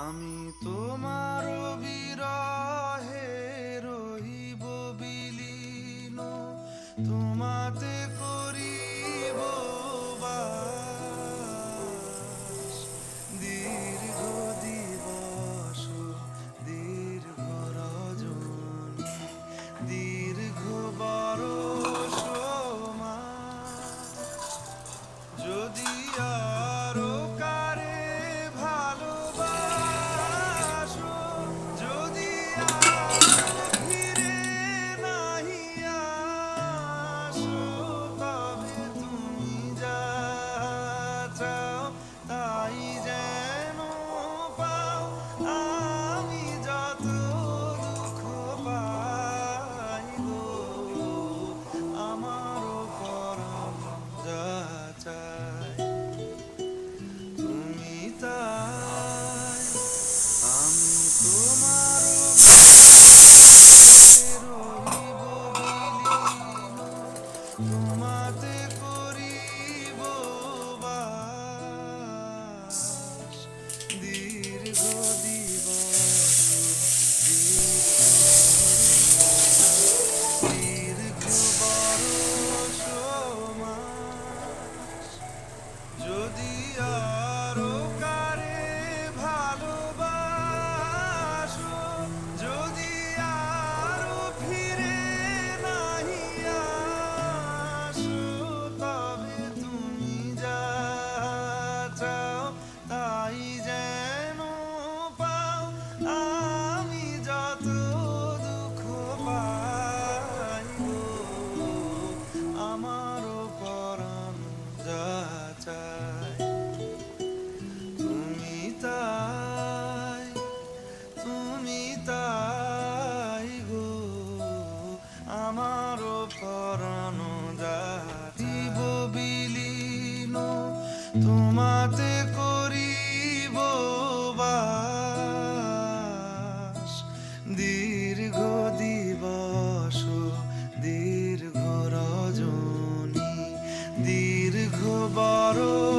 আমি তোমার বিরহে রহিব বিলীন। তোমাতে তোমাতে করিব বাস। দীর্ঘ দিবস দীর্ঘ রজনী দীর্ঘ বড়